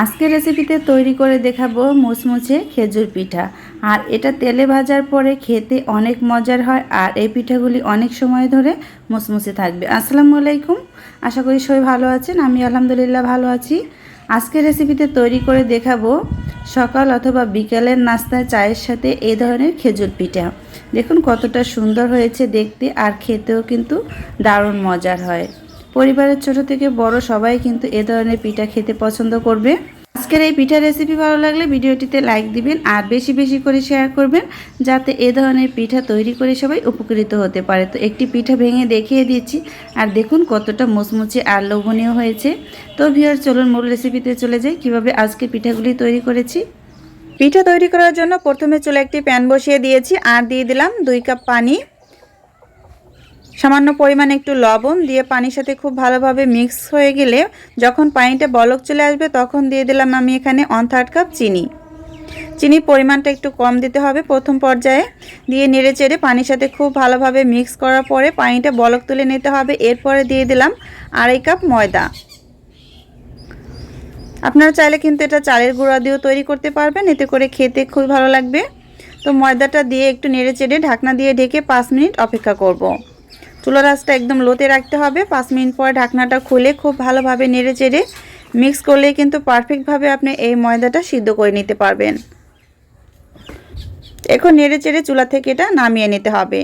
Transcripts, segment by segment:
আজকের রেসিপিতে তৈরি করে দেখাবো মুচমুচে খেজুর পিঠা। আর এটা তেলে ভাজার পরে খেতে অনেক মজার হয় আর এই পিঠাগুলি অনেক সময় ধরে মুচমুচে থাকবে। আসসালামু আলাইকুম। আশা করি সবাই ভালো আছেন, আমি আলহামদুলিল্লাহ ভালো আছি। আজকের রেসিপিতে তৈরি করে দেখাবো সকাল অথবা বিকালের নাস্তায় চায়ের সাথে এই ধরনের খেজুর পিঠা। দেখুন কতটা সুন্দর হয়েছে দেখতে আর খেতেও কিন্তু দারুণ মজার হয়। পরিবারের ছোট থেকে বড় সবাই কিন্তু এ ধরনের পিঠা খেতে পছন্দ করবে। আজকের এই পিঠা রেসিপি ভালো লাগলে ভিডিওটিতে লাইক দিবেন আর বেশি বেশি করে শেয়ার করবেন যাতে এ ধরনের পিঠা তৈরি করে সবাই উপকৃত হতে পারে। তো একটি পিঠা ভেঙে দেখিয়ে দিচ্ছি আর দেখুন কতটা মুচমুচে আর লোভনীয় হয়েছে। তো ভিওর চলুন মূল রেসিপিতে চলে যাই। কীভাবে আজকে পিঠাগুলি তৈরি করেছি? পিঠা তৈরি করার জন্য প্রথমে চলে একটি প্যান বসিয়ে দিয়েছি আর দিয়ে দিলাম দুই কাপ পানি। সামান্য পরিমাণে একটু লবণ দিয়ে পানির সাথে খুব ভালোভাবে মিক্স হয়ে গেলে যখন পানিটা বলক চলে আসবে, তখন দিয়ে দিলাম আমি এখানে ওয়ান থার্ড কাপ চিনি। চিনির পরিমাণটা একটু কম দিতে হবে প্রথম পর্যায়ে। দিয়ে নেড়ে চেড়ে পানির সাথে খুব ভালোভাবে মিক্স করার পরে পানিটা বলক তুলে নিতে হবে। এরপরে দিয়ে দিলাম আড়াই কাপ ময়দা। আপনারা চাইলে কিন্তু এটা চালের গুঁড়া দিয়েও তৈরি করতে পারবেন, এতে করে খেতে খুব ভালো লাগবে। তো ময়দাটা দিয়ে একটু নেড়ে চেড়ে ঢাকনা দিয়ে ঢেকে পাঁচ মিনিট অপেক্ষা করব। চুলার রাসটা একদম লোতে রাখতে হবে। পাঁচ মিনিট পরে ঢাকনাটা খুলে খুব ভালোভাবে নেড়ে চেড়ে মিক্স করলে কিন্তু পারফেক্টভাবে আপনি এই ময়দাটা সিদ্ধ করে নিতে পারবেন। এখন নেড়ে চেড়ে চুলা থেকে এটা নামিয়ে নিতে হবে।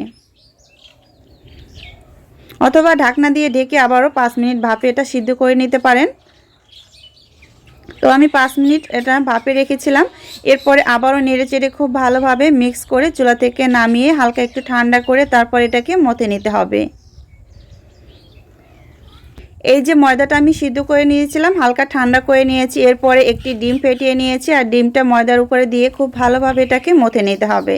অথবা ঢাকনা দিয়ে ঢেকে আবারও পাঁচ মিনিট ভাপে এটা সিদ্ধ করে নিতে পারেন। তো আমি পাঁচ মিনিট এটা ভাপে রেখেছিলাম। এরপরে আবারও নেড়ে চেড়ে খুব ভালোভাবে মিক্স করে চুলা থেকে নামিয়ে হালকা একটু ঠান্ডা করে তারপর এটাকে মতে নিতে হবে। এই যে ময়দাটা আমি সিদ্ধ করে নিয়েছিলাম, হালকা ঠান্ডা করে নিয়েছি। এরপরে একটি ডিম ফেটিয়ে নিয়েছি আর ডিমটা ময়দার উপরে দিয়ে খুব ভালোভাবে এটাকে মতে নিতে হবে।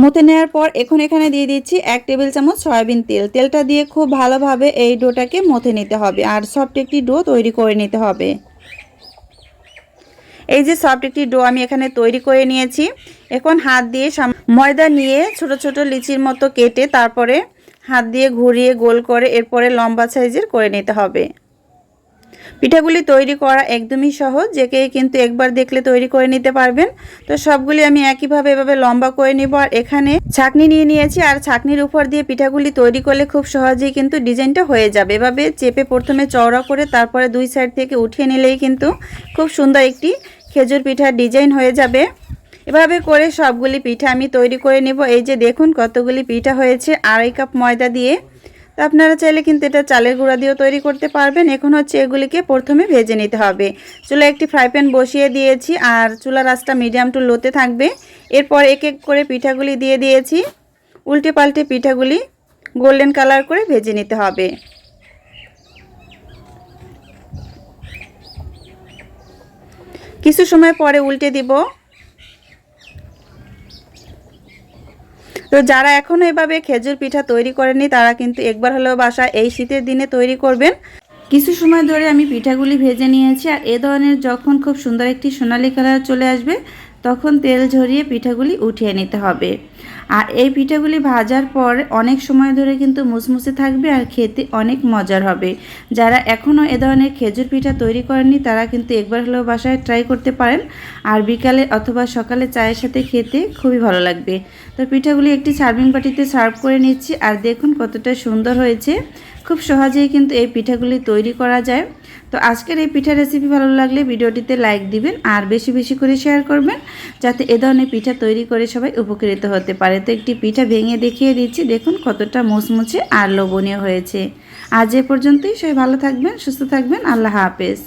মতে নেওয়ার পর এখন এখানে দিয়ে দিচ্ছি এক টেবিল চামচ সয়াবিন তেল। তেলটা দিয়ে খুব ভালোভাবে এই ডোটাকে মথে নিতে হবে আর সফট একটি ডো তৈরি করে নিতে হবে। এই যে সফট একটি ডো আমি এখানে তৈরি করে নিয়েছি। এখন হাত দিয়ে ময়দা নিয়ে ছোট ছোট লিচির মতো কেটে তারপরে হাত দিয়ে ঘুরিয়ে গোল করে এরপরে লম্বা সাইজের করে নিতে হবে। পিঠাগুলি তৈরি করা একদমই সহজ, যে কে কিন্তু একবার দেখলে তৈরি করে নিতে পারবেন। তো সবগুলি আমি একইভাবে এভাবে লম্বা করে নিব আর এখানে ছাকনি নিয়ে নিয়েছি আর ছাকনির উপর দিয়ে পিঠাগুলি তৈরি করলে খুব সহজেই কিন্তু ডিজাইনটা হয়ে যাবে। এভাবে চেপে প্রথমে চওড়া করে তারপরে দুই সাইড থেকে উঠিয়ে নিলেই কিন্তু খুব সুন্দর একটি খেজুর পিঠার ডিজাইন হয়ে যাবে। এভাবে করে সবগুলি পিঠা আমি তৈরি করে নেব। এই যে দেখুন কতগুলি পিঠা হয়েছে। আড়াই কাপ ময়দা দিয়ে তো আপনারা চাইলে কিন্তু এটা চালের গুঁড়া দিয়েও তৈরি করতে পারবেন। এখন হচ্ছে এগুলিকে প্রথমে ভেজে নিতে হবে। চুলা একটি ফ্রাই প্যান বসিয়ে দিয়েছি আর চুলা রাসটা মিডিয়াম টু লোতে থাকবে। এরপর এক এক করে পিঠাগুলি দিয়ে দিয়েছি। উল্টে পাল্টে পিঠাগুলি গোল্ডেন কালার করে ভেজে নিতে হবে। কিছু সময় পরে উল্টে দিব। তো যারা এখনও এভাবে খেজুর পিঠা তৈরি করেনি তারা কিন্তু একবার হলেও বাসা এই শীতের দিনে তৈরি করবেন। কিছু সময় ধরে আমি পিঠাগুলি ভেজে নিয়েছি, আর এ ধরনের যখন খুব সুন্দর একটি সোনালি কালার চলে আসবে তখন তেল ঝরিয়ে পিঠাগুলি উঠিয়ে নিতে হবে। আর এই পিঠাগুলি ভাজার পর অনেক সময় ধরে কিন্তু মুসমুসে থাকবে আর খেতে অনেক মজার হবে। যারা এখনও এ ধরনের খেজুর পিঠা তৈরি করেননি, তারা কিন্তু একবার হলেও বাসায় ট্রাই করতে পারেন। আর বিকালে অথবা সকালে চায়ের সাথে খেতে খুবই ভালো লাগবে। তো পিঠাগুলি একটি সার্ভিং বাটিতে সার্ভ করে নিচ্ছি। আর দেখুন কতটা সুন্দর হয়েছে। খুব সহজেই কিন্তু এই পিঠাগুলি তৈরি করা যায়। তো আজকের এই পিঠা রেসিপি ভালো লাগলে ভিডিওটিতে লাইক দিবেন আর বেশি বেশি করে শেয়ার করবেন যাতে এ ধরনের পিঠা তৈরি করে সবাই উপকৃত হতে পারে। তো একটি পিঠা ভেঙে দেখিয়ে দিচ্ছি, দেখুন কতটা মুচমুচে আর লোবনীয় হয়েছে। আজ এ পর্যন্তই, সবাই ভালো থাকবেন, সুস্থ থাকবেন, আল্লাহ হাফেজ।